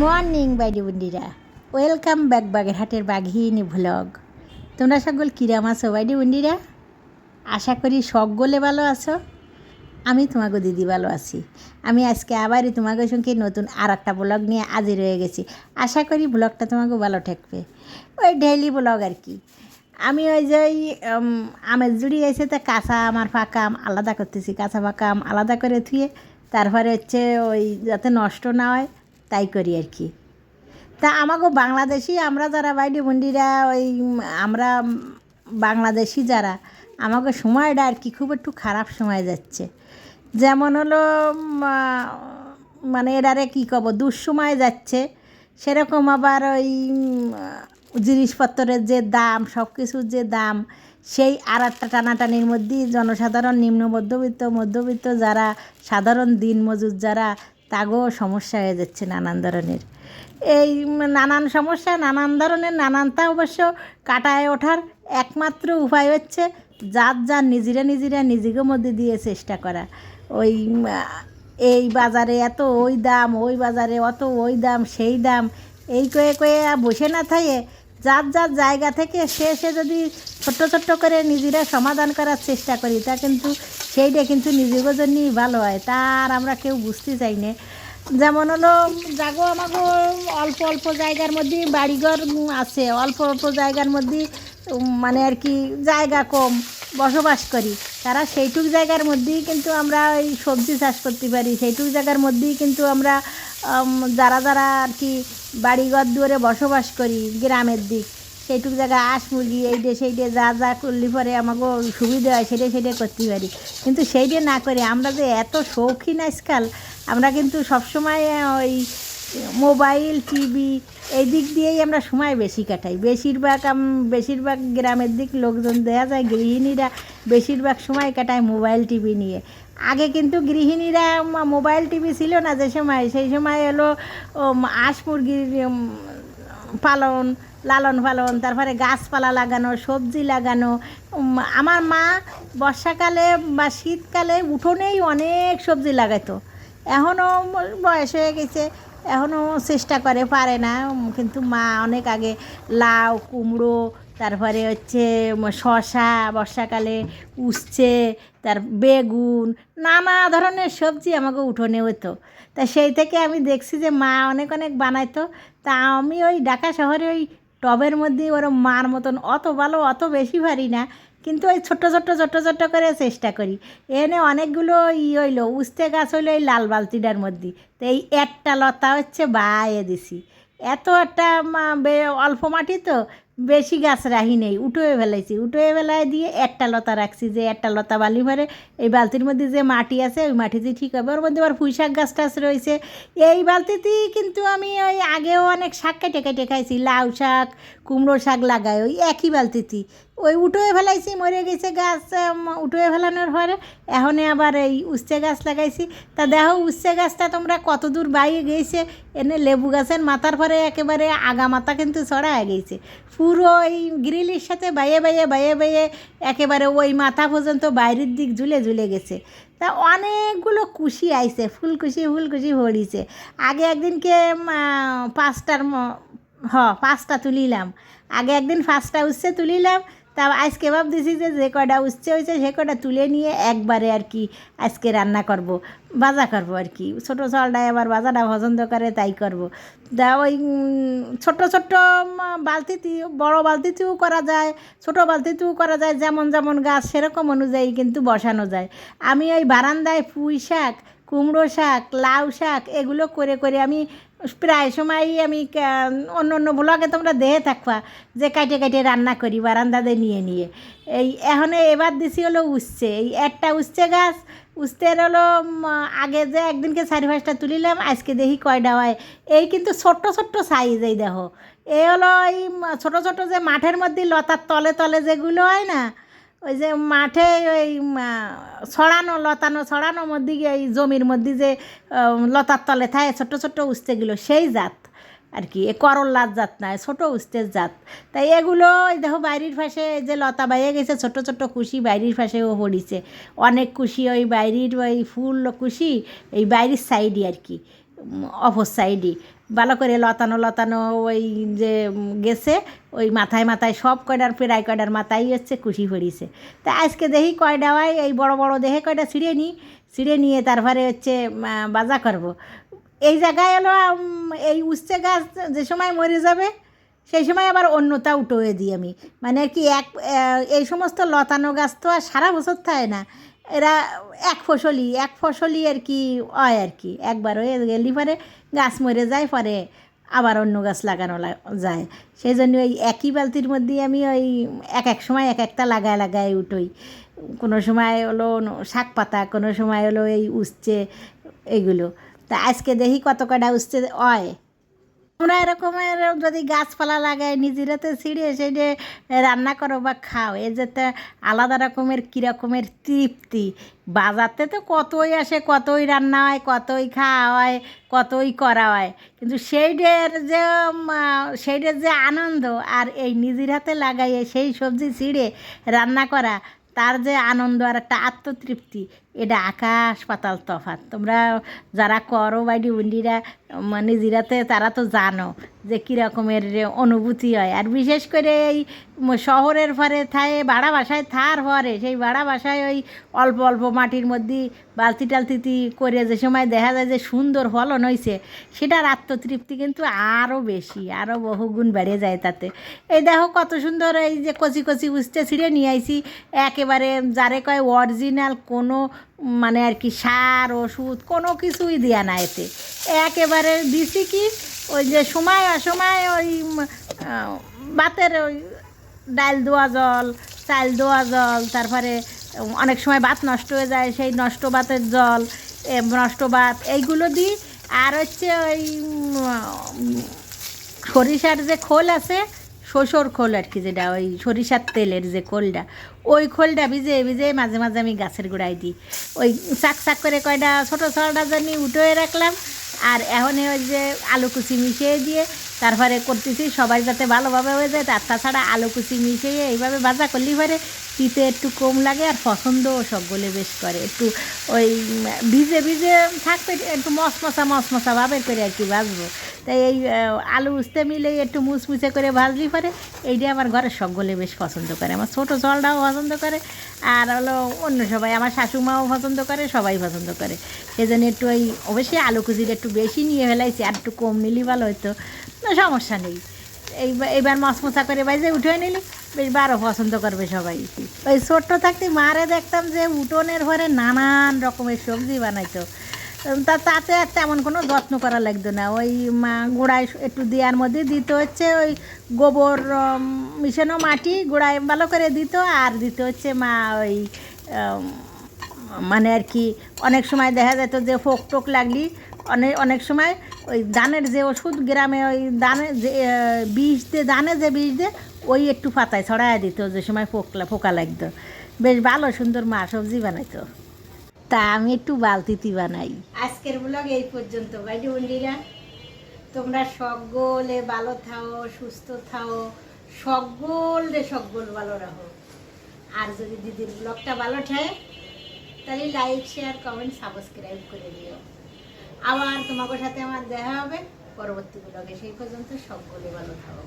Morning বাইরি বন্ডিরা welcome back বাগেরহাটের বাঘিনী ভ্লগ তোমরা সকল কিরাম আছো বাইরি বন্ডিরা আশা করি সকলে ভালো আছো। আমি তোমাকে দিদি ভালো আছি। আমি আজকে আবারই তোমাকে সঙ্গে নতুন আর একটা ব্লগ নিয়ে হাজির রয়ে গেছি। আশা করি ব্লগটা তোমাকে ভালো ঠেকবে ওই ডেইলি ব্লগ আর কি। আমি ওই যে আমের জুড়ি এসে তা কাঁচা আমার ফাঁকা আম আলাদা করতেছি। কাঁচা ফাঁকা আম আলাদা করে থুয়ে তারপরে হচ্ছে ওই যাতে নষ্ট না হয় তাই করি আর কি। তা আমাকে বাংলাদেশি, আমরা যারা বাইডি বন্ডিরা ওই আমরা বাংলাদেশি যারা আমাকে সময়টা আর কি খুব একটু খারাপ সময় যাচ্ছে। যেমন হলো মানে এরারে কী কব, দুঃসময় যাচ্ছে। সেরকম আবার ওই জিনিসপত্রের যে দাম সব কিছুর যে দাম, সেই আর একটা টানাটানির মধ্যেই জনসাধারণ নিম্ন মধ্যবিত্ত মধ্যবিত্ত যারা, সাধারণ দিনমজুর যারা তাগো সমস্যা হয়ে যাচ্ছে নানান ধরনের। এই নানান সমস্যা, নানান ধরনের, নানানটা অবশ্য কাটায় ওঠার একমাত্র উপায় হচ্ছে যার যার নিজেরা নিজেরা নিজেকে মধ্যে দিয়ে চেষ্টা করা। ওই, এই বাজারে এত ওই দাম, ওই বাজারে অত ওই দাম, সেই দাম, এই কয়ে কয়ে বসে না থাকে যার যার জায়গা থেকে সে সে যদি ছোট্ট ছোট্ট করে নিজেরা সমাধান করার চেষ্টা করি, তা কিন্তু সেইটা কিন্তু নিজেদের জন্যই ভালো হয়। তার আমরা কেউ বুঝতে চাই না। যেমন হলো, জাগো আমাগো, অল্প অল্প জায়গার মধ্যে বাড়িঘর আছে। অল্প অল্প জায়গার মধ্যে মানে আর কি জায়গা কম, বসবাস করি। তারা সেইটুক জায়গার মধ্যেই কিন্তু আমরা ওই সবজি চাষ করতে পারি। সেইটুক জায়গার মধ্যেই কিন্তু আমরা যারা যারা আর কি বাড়িঘর দুয়ারে বসবাস করি, গ্রামের দিক। সেইটুক জায়গায় আঁশ মুরগি, এইটে সেইটে যা যা করলে পরে আমাকে সুবিধা হয়, সেটা সেটা করতে পারি। কিন্তু সেইটা না করে আমরা যে এত শৌখিন আজকাল, আমরা কিন্তু সবসময় ওই মোবাইল, টিভি, এই দিক দিয়েই আমরা সময় বেশি কাটাই। বেশিরভাগ বেশিরভাগ গ্রামের দিক লোকজন দেখা যায় গৃহিণীরা, বেশিরভাগ সময় কাটায় মোবাইল, টিভি নিয়ে। আগে কিন্তু গৃহিণীরা মোবাইল টিভি ছিল না যে সময় সেই সময় উম, হাঁস মুরগির পালন লালন পালন তারপরে গাছপালা লাগানো সবজি লাগানো। আমার মা বর্ষাকালে বা শীতকালে উঠোনেই অনেক সবজি লাগাতো। এখনও বয়স হয়ে গেছে এখনও চেষ্টা করে পারে না। কিন্তু মা অনেক আগে লাউ কুমড়ো তারপরে হচ্ছে শশা বর্ষাকালে উচ্ছে, তার বেগুন, নানা ধরনের সবজি আমাকে উঠোনে হতো। তা সেই থেকে আমি দেখছি যে মা অনেক অনেক বানাইতো। তা আমি ওই ঢাকা শহরে ওই টবের মধ্যে ওরম মার মতন অত ভালো, অত বেশি পারি না। কিন্তু ওই ছোট্ট ছোট্ট ছোট্ট ছোট্ট করে চেষ্টা করি। এনে অনেকগুলো ই হইল উস্তে গাছ হইল এই লাল বালতিটার মধ্যে। তো এই একটা লতা হচ্ছে বায়ে দিছি। এত একটা অল্প মাটি তো বেশি গাছ রাহি নেই, উঠোয়ে ফেলাইছি। উঠোয়ে ফেলায় দিয়ে একটা লতা রাখছি যে একটা লতা বালি ভরে এই বালতির মধ্যে যে মাটি আছে, ওই মাটিতে ঠিক হবে। ওর মধ্যে আবার পুঁই শাক গাছ টাছ রয়েছে। এই বালতিতেই কিন্তু আমি ওই আগেও অনেক শাক কেটে কেটে খাইছি। লাউ শাক, কুমড়ো শাক লাগাই, ওই একই বালতিতেই। ওই উঠোয়ে ফেলাইছি, মরে গেছে গাছ উঠোয়ে ফেলানোর পরে এখন আবার এই উচ্ছে গাছ লাগাইছি। তা দেখো, উচ্ছে গাছটা তোমরা কত দূর বাইরে গেছে এনে লেবু গাছের মাথার পরে একেবারে আগা মাথা কিন্তু ছড়ায় গেছে পুরো এই গ্রিলের সাথে বাইয়ে বাইয়ে বাইয়ে বাইয়ে একেবারে ওই মাথা পর্যন্ত বাইরের দিক ঝুলে ঝুলে গেছে। তা অনেকগুলো কুশি আইছে, ফুলকুশি ফুলকুশি ভরিছে। আগে একদিনকে পাঁচটার হ, পাঁচটা তুলিলাম। আগে একদিন পাঁচটা উচ্ছে তুলিলাম তা আজকে ভাব দিছি যে যে কটা উচ্ছে হয়েছে সে কটা তুলে নিয়ে একবারে আর কি আজকে রান্না করব, ভাজা করব আর কি। ছোটো চালটায় আবার ভাজাটা পছন্দ করে, তাই করব। তা ওই ছোট্ট ছোট্ট বালতিতে, বড় বালতিতেও করা যায়, ছোট বালতিতেও করা যায়, যেমন যেমন গাছ সেরকম অনুযায়ী কিন্তু বসানো যায়। আমি ওই বারান্দায় পুঁই শাক, কুমড়ো শাক, লাউ শাক, এগুলো করে করে আমি প্রায় সময়ই আমি অন্য অন্য ব্লগে তোমরা দেহে থাকবা যে কাটে কাটে রান্না করি বারান্দাতে নিয়ে নিয়ে। এই এখন এবার দিছি হলো উচ্ছে। এই একটা উচ্ছে গাছ উস্তের হলো আগে যে একদিনকে চারি পাঁচটা তুলিলাম, আজকে দেখি কয়টা হয়। এই কিন্তু ছোট্ট ছোট্ট সাইজ এই দেখো। এই হলো এই ছোট ছোট যে মাঠের মধ্যে লতার তলে তলে যেগুলো হয় না ওই যে মাঠে ওই ছড়ানো, লতানো ছড়ানোর মধ্যে গিয়ে এই জমির মধ্যে যে লতার তলে থাকে, ছোট্ট ছোট্ট উস্তেগুলো, সেই জাত আর কি। এ করল্লার জাত নয় ছোটো উস্তের জাত। তাই এগুলো দেখো বাইরের পাশে যে লতা বাইয়ে গেছে ছোট ছোট কুশি বাইরের পাশেও পড়িছে। অনেক কুশি ওই বাইরের ওই ফুল কুশি, এই বাইরের সাইডে আর কি। অপর সাইডে ভালো করে লতানো লতানো ওই যে গেছে, ওই মাথায় মাথায় সব কয়টার প্রায় কয়টার মাথায় হচ্ছে কুশি পড়িছে তা আজকে দেখি কয়টা হয়, এই বড় বড় দেহে কয়টা ছিঁড়ে নিই, ছিঁড়ে নিয়ে তারপরে হচ্ছে বাজা করব। এই জায়গায় হলো এই উচ্ছে গাছ যে সময় মরে যাবে, সেই সময় আবার অন্যটা উঠোয়ে দিই আমি। মানে কি এক এই সমস্ত লতানো গাছ তো আর সারা বছর থাকে না। এরা এক ফসলি এক ফসলি আর কি হয় আর কি। একবার হয়ে গেলি পরে গাছ মরে যায়, পরে আবার অন্য গাছ লাগানো যায়। সেই জন্য ওই একই বালতির মধ্যে আমি ওই এক এক সময় এক একটা লাগায় লাগায় উঠোই। কোনো সময় হলো শাক পাতা, কোনো সময় হলো এই উচ্ছে এগুলো তা আজকে দেখি কত কটা উচ্ছে হয়। তোমরা এরকমের যদি গাছপালা লাগাই নিজেরাতে ছিঁড়ে সেটা রান্না করো বা খাও, এ যেতে আলাদা রকমের কীরকমের তৃপ্তি। বাজারতে তো কতই আসে, কতই রান্না হয়, কতই খাওয়া হয়, কতই করা হয়। কিন্তু সেইটার যে সেইটার যে আনন্দ আর এই নিজের হাতে লাগাইয়ে সেই সবজি ছিঁড়ে রান্না করা, তার যে আনন্দ আর একটা আত্মতৃপ্তি এটা আকাশ পাতাল তফাৎ তোমরা যারা করো বাইডি বুন্ডিরা মানে নিজেরাতে তারা তো জানো যে কীরকমের অনুভূতি হয়। আর বিশেষ করে এই শহরের পরে থায়, বাড়া বাসায় থার পরে সেই বাড়া বাসায় ওই অল্প অল্প মাটির মধ্যে বালতি টালতিতি করে যে সময় দেখা যায় যে সুন্দর ফলন হয়েছে সেটার আত্মতৃপ্তি কিন্তু আরও বেশি আরও বহুগুণ বেড়ে যায় তাতে। এই দেখো কত সুন্দর এই যে কচি কচি উস্তে ছিঁড়ে নিয়ে আইছি। একেবারে যারে কয় অরিজিনাল কোনো মানে আর কি সার, ওষুধ কোনো কিছুই দেওয়া না এতে। একেবারে দিছি কি, ওই যে সময় অসময় ওই ভাতের ওই ডাল দেওয়া জল চাল দেওয়া জল, তারপরে অনেক সময় ভাত নষ্ট হয়ে যায়, সেই নষ্ট ভাতের জল নষ্ট ভাত এইগুলো দিই। আর হচ্ছে ওই সরিষার যে খোল আছে শসর খোল আর কি যেটা, ওই সরিষার তেলের যে খোলটা। ওই খোলটা ভিজে ভিজে মাঝে মাঝে আমি গাছের গোড়ায় দিই। ওই চাক চাক করে কয়টা ছোটো ছোটোটা জানি উঠোয় রাখলাম। আর এখন ওই যে আলু কুচি মিশিয়ে দিয়ে তারপরে করতেছি, সবাই যাতে ভালোভাবে হয়ে যায়, তার তাছাড়া আলু কুচি মিশিয়ে এইভাবে ভাজা করলেই পরে তিতে একটু কম লাগে আর পছন্দও সবগুলো বেশ করে। একটু ওই ভিজে ভিজে থাকবে, একটু মশমশা মশমশা ভাবের করে আর কি ভাজবো। তাই এই আলু উস্তে মিলে একটু মুচমুচে করে ভাজলি পরে এইটা আমার ঘরের সবগুলো বেশ পছন্দ করে। আমার ছোটো জলটাও পছন্দ করে আর হলো অন্য সবাই, আমার শাশুমাও পছন্দ করে, সবাই পছন্দ করে। সেই জন্য একটু ওই অবশ্যই আলু কুচিটা একটু বেশি নিয়ে ফেলাইছি, আর একটু কম নিলি ভালো হতো সমস্যা নেই। এইবার এইবার মশমশা করে বাইজে উঠে নিলি, বেশ বারো পছন্দ করবে সবাই। ওই ছোট্ট থাকতে মারে দেখতাম যে উঠোনের ঘরে নানান রকমের সবজি বানাইতো। তাতে আর তেমন কোনো যত্ন করা লাগতো না। ওই মা গোড়ায় একটু দেওয়ার মধ্যে দিত হচ্ছে ওই গোবর মিশানো মাটি গোড়ায় ভালো করে দিত, আর দিত হচ্ছে মা ওই মানে আর কি, অনেক সময় দেখা যেত যে ফোক টোক লাগলি অনেক অনেক সময় ওই ধানের যে ওষুধ গ্রামে ওই দানে যে বীজ দিয়ে ধানে যে বীজ দিয়ে ওই একটু পাতায় ছড়ায় দিত, যে সময় ফোকলা, ফোকা লাগতো। বেশ ভালো সুন্দর মা সবজি বানাইতো। তা আমি একটু বালতিতি বানাই। আজকের ব্লগ এই পর্যন্ত। বাইরে বন্ডিরা তোমরা সকলে ভালো থাও, সুস্থ থাও, সকল রে সকল ভালো রাখো। আর যদি দিদির ব্লগটা ভালো ঠায়, তাহলে লাইক শেয়ার কমেন্ট সাবস্ক্রাইব করে দিও। আবার তোমাদের সাথে আমার দেখা হবে পরবর্তী ব্লগে সেই পর্যন্ত সকলে ভালো থাকো